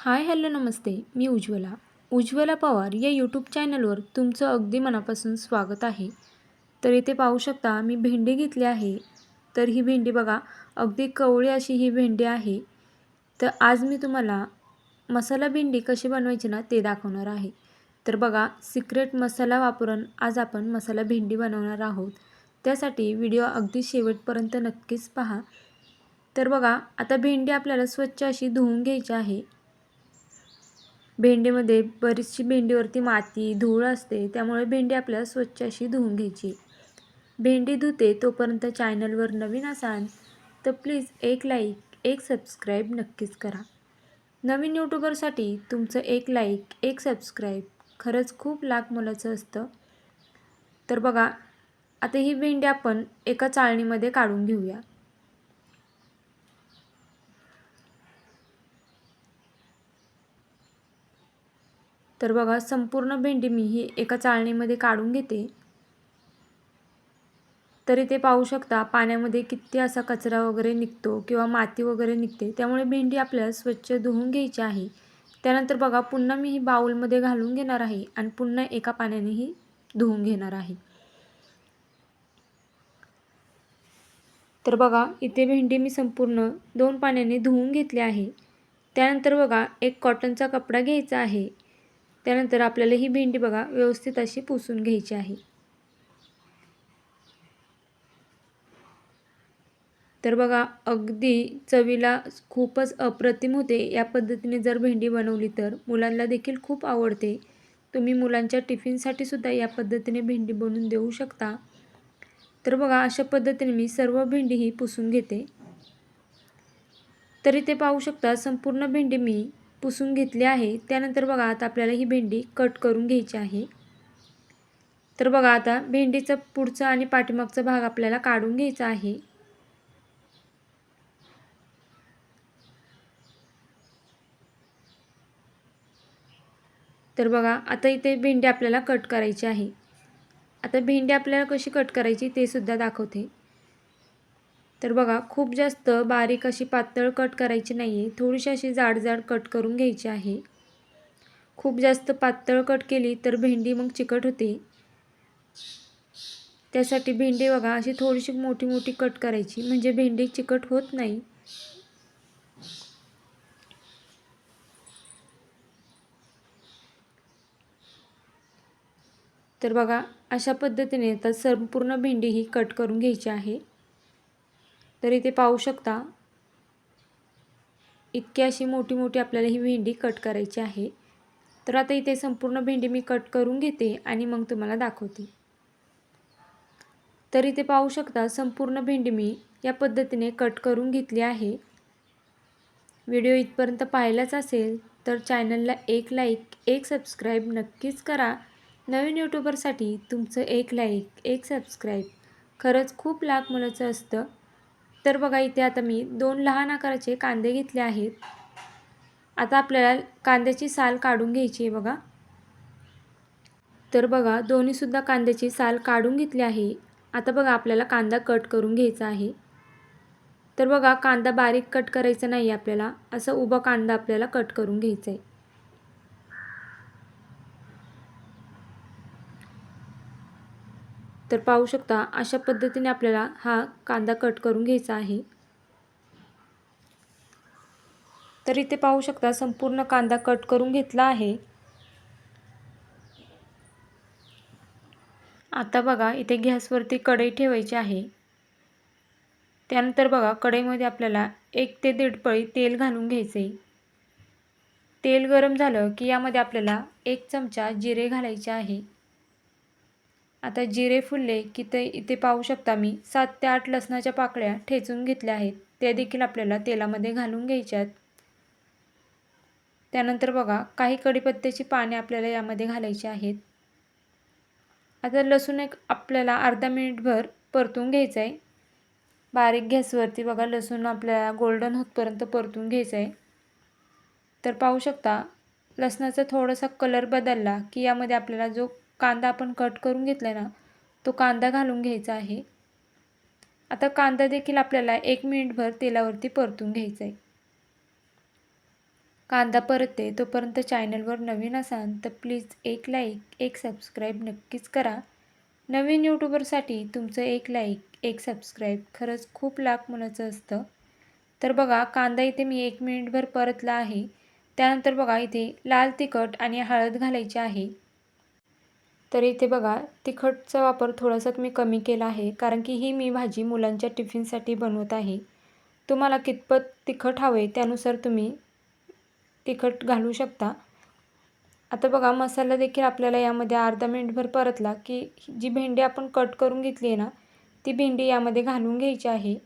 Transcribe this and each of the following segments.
हाय hello नमस्ते. मी उज्ज्वला. उज्ज्वला पवार या यूट्यूब चॅनलवर तुमचं अगदी मनापासून स्वागत आहे. तर इथे पाहू शकता मी भेंडी घेतली आहे. तर ही भेंडी बघा अगदी कवळी अशी ही भेंडी आहे. तर आज मी तुम्हाला मसाला भेंडी कशी बनवायची ना ते दाखवणार आहे. तर बघा सिक्रेट मसाला वापरून आज आपण मसाला भेंडी बनवणार आहोत. त्यासाठी व्हिडिओ अगदी शेवटपर्यंत नक्कीच पहा. तर बघा आता भेंडी आपल्याला स्वच्छ अशी धुवून घ्यायची आहे. भेंडीमध्ये बरीचशी भेंडीवरती माती धूळ असते त्यामुळे भेंडी आपल्याला स्वच्छ अशी धुवून घ्यायची. भेंडी धुते तोपर्यंत चॅनलवर नवीन असाल तर प्लीज एक लाईक एक सबस्क्राईब नक्कीच करा. नवीन यूट्यूबरसाठी तुमचं एक लाईक एक सबस्क्राईब खरंच खूप लाख मोलाचं असतं. तर बघा आता ही भेंडी आपण एका चाळणीमध्ये काढून घेऊया. तर बघा संपूर्ण भेंडी मी ही एका चाळणीमध्ये काढून घेते. तरी ते पाहू शकता पाण्यामध्ये किती असा कचरा वगैरे निघतो किंवा माती वगैरे निघते त्यामुळे भेंडी आपल्याला स्वच्छ धुवून घ्यायची आहे. त्यानंतर बघा पुन्हा मी ही बाऊलमध्ये घालून घेणार आहे आणि पुन्हा एका पाण्यानेही धुवून घेणार आहे. तर बघा इथे भेंडी मी संपूर्ण दोन पाण्याने धुवून घेतली आहे. त्यानंतर बघा एक कॉटनचा कपडा घ्यायचा आहे. त्यानंतर आपल्याला ही भेंडी बघा व्यवस्थित अशी पुसून घ्यायची आहे. तर बघा अगदी चवीला खूपच अप्रतिम होते. या पद्धतीने जर भेंडी बनवली तर मुलांना देखील खूप आवडते. तुम्ही मुलांच्या टिफिनसाठी सुद्धा या पद्धतीने भेंडी बनवून देऊ शकता. तर बघा अशा पद्धतीने मी सर्व भेंडी ही पुसून घेते. तरी ते पाहू शकता संपूर्ण भेंडी मी पुसून घेतली आहे. त्यानंतर बघा आता आपल्याला ही भेंडी कट करून घ्यायची आहे. तर बघा आता भेंडीचा पुढचा आणि पाठीमागचा भाग आपल्याला काढून घ्यायचा आहे. तर बघा आता इथे भेंडी आपल्याला कट करायची आहे. आता भेंडी आपल्याला कशी कट करायची ते सुद्धा दाखवते. तर बघा खूप जास्त बारीक अशी पातळ कट करायची नाही आहे थोडीशी अशी जाड जाड कट करून घ्यायची आहे. खूप जास्त पातळ कट केली तर भेंडी मग चिकट होते. त्यासाठी भेंडी बघा अशी थोडीशी मोठी मोठी कट करायची. म्हणजे भेंडी चिकट होत नाही. तर बघा अशा पद्धतीने आता संपूर्ण भेंडी ही कट करून घ्यायची आहे. तर इथे पाहू शकता. इतकी अशी मोठी मोठी आपल्याला ही भेंडी कट करायची आहे. तर आता इथे संपूर्ण भेंडी मी कट करून घेते आणि मग तुम्हाला दाखवते. तर इथे पाहू शकता संपूर्ण भेंडी मी या पद्धतीने कट करून घेतली आहे. व्हिडिओ इथपर्यंत पाहिलाच असेल तर चॅनलला एक लाईक एक सबस्क्राईब नक्कीच करा. नवीन यूट्यूबरसाठी तुमचं एक लाईक एक सबस्क्राईब खरंच खूप लाख मुलाचं असतं. तर बघा इथे आता मी दोन लहान आकाराचे कांदे घेतले आहेत. आता आपल्याला कांद्याची साल काढून घ्यायची आहे बघा. तर बघा दोन्हीसुद्धा कांद्याची साल काढून घेतली आहे. आता बघा आपल्याला कांदा कट करून घ्यायचा आहे. तर बघा कांदा बारीक कट करायचा नाही आपल्याला. असं उभा कांदा आपल्याला कट करून घ्यायचा आहे. तर पाहू शकता अशा पद्धतीने आपल्याला हा कांदा कट करून घ्यायचा आहे. तर इथे पाहू शकता संपूर्ण कांदा कट करून घेतला आहे. आता बघा इथे गॅसवरती कढई ठेवायची आहे. त्यानंतर बघा कढईमध्ये आपल्याला एक ते दीड पळी तेल घालून घ्यायचे. तेल गरम झालं की यामध्ये आपल्याला एक चमचा जिरे घालायचे आहे. आता जिरे फुलले की ते इथे पाहू शकता मी. सात ते आठ लसणाच्या पाकळ्या ठेचून घेतल्या आहेत. त्या देखील आपल्याला तेलामध्ये घालून घ्यायच्यात त्यानंतर बघा काही कढीपत्त्याची पाने आपल्याला यामध्ये घालायची आहेत. आता लसूण एक आपल्याला अर्धा मिनिटभर परतून घ्यायचं आहे बारीक गॅसवरती बघा लसूण आपल्याला गोल्डन होतपर्यंत परतून घ्यायचं आहे तर पाहू शकता लसणाचा थोडासा कलर बदलला की यामध्ये आपल्याला जो कांदा आपण कट करून घेतला ना तो कांदा घालून घ्यायचा आहे. आता कांदा देखील आपल्याला एक मिनिटभर तेलावरती परतून घ्यायचा आहे कांदा परतते तोपर्यंत चॅनलवर नवीन असाल तर प्लीज एक लाईक एक सबस्क्राईब नक्कीच करा. नवीन यूट्यूबरसाठी तुमचं एक लाईक एक सबस्क्राईब खरंच खूप लाख मुलाचं असतं. तर बघा कांदा इथे मी एक मिनिटभर परतला आहे. त्यानंतर बघा इथे लाल तिखट आणि हळद घालायची आहे. तर इथे बघा तिखटचा वापर थोडासा मी कमी केला आहे कारण की ही मी भाजी मुलांच्या टिफिनसाठी बनवत आहे. तुम्हाला कितपत तिखट हवे त्यानुसार तुम्ही तिखट घालू शकता. आता बघा मसाला देखील आपल्याला यामध्ये अर्धा मिनिटभर परतला की जी भेंडी आपण कट करून घेतली आहे ना ती भेंडी यामध्ये घालून घ्यायची आहे.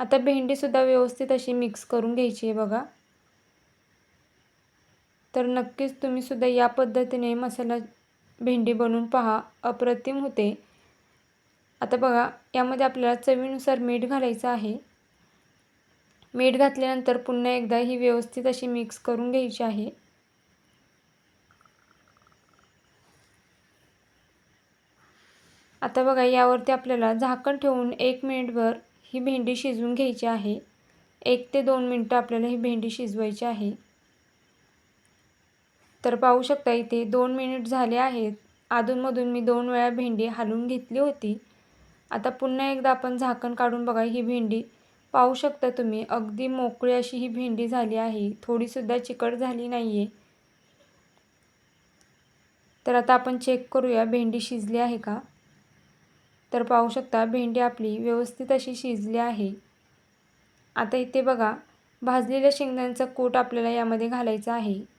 आता भेंडीसुद्धा व्यवस्थित अशी मिक्स करून घ्यायची आहे बघा. तर नक्कीच तुम्हीसुद्धा या पद्धतीने मसाला भेंडी बनवून पहा अप्रतिम होते. आता बघा यामध्ये आपल्याला चवीनुसार मीठ घालायचं आहे. मीठ घातल्यानंतर पुन्हा एकदा ही व्यवस्थित अशी मिक्स करून घ्यायची आहे. आता बघा यावरती आपल्याला झाकण ठेवून एक मिनिटभर ही भेंडी शिजवून घ्यायची आहे. एक ते दोन मिनटं आपल्याला ही भेंडी शिजवायची आहे. तर पाहू शकता इथे दोन मिनिट झाले आहेत. अधूनमधून मी दोन वेळा भेंडी हालून घेतली होती. आता पुन्हा एकदा आपण झाकण काढून बघा ही भेंडी. पाहू शकता तुम्ही अगदी मोकळी अशी ही भेंडी झाली आहे. थोडीसुद्धा चिकट झाली नाही आहे तर आता आपण चेक करूया भेंडी शिजली आहे का? तर पाहू शकता भेंडी आपली व्यवस्थित अशी शिजली आहे. आता इथे बघा भाजलेल्या शेंगदाण्याचा कूट आपल्याला यामध्ये घालायचा आहे.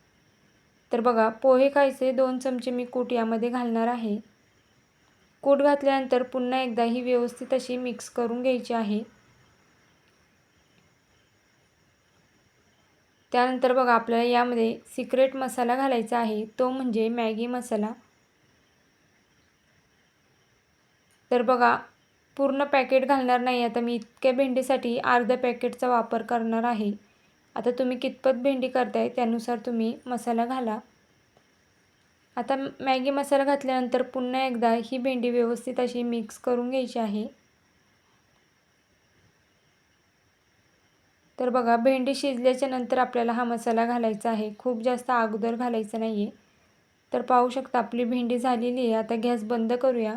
तर बघा पोहे खायचे दोन चमचे मी कूट यामध्ये घालणार आहे. कूट घातल्यानंतर पुन्हा एकदा ही व्यवस्थित अशी मिक्स करून घ्यायची आहे. त्यानंतर बघा आपल्याला यामध्ये सिक्रेट मसाला घालायचा आहे तो म्हणजे मॅगी मसाला. तर बघा पूर्ण पॅकेट घालणार नाही आता मी इतक्या भेंडीसाठी अर्ध्या पॅकेटचा वापर करणार आहे. आता तुम्ही कितपत भेंडी करताय त्यानुसार तुम्ही मसाला घाला. आता मॅगी मसाला घातल्यानंतर पुन्हा एकदा ही भेंडी व्यवस्थित अशी मिक्स करून घ्यायची आहे. तर बघा भेंडी शिजल्याच्या नंतर आपल्याला हा मसाला घालायचा आहे. खूप जास्त अगोदर घालायचं नाही आहे तर पाहू शकता आपली भेंडी झालेली आहे. आता गॅस बंद करूया.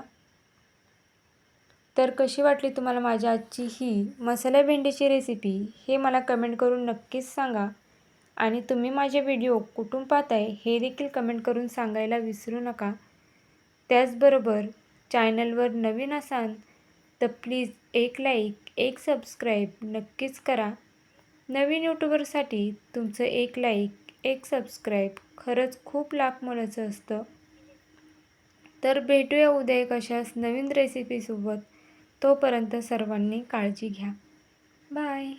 तर कशी वाटली तुम्हाला माझ्या आजची ही मसाला भेंडीची रेसिपी हे मला कमेंट करून नक्कीच सांगा. आणि तुम्ही माझे व्हिडिओ कुठून पाहताय हे देखील कमेंट करून सांगायला विसरू नका. त्याचबरोबर चॅनलवर नवीन असाल तर प्लीज एक लाईक एक सबस्क्राईब नक्कीच करा. नवीन यूट्यूबरसाठी तुमचं एक लाईक एक सबस्क्राईब खरंच खूप लाख मोलाचं असतं. तर भेटूया उद्या एक अशाच नवीन रेसिपीसोबत तोपर्यंत सर्वांनी काळजी घ्या. बाय.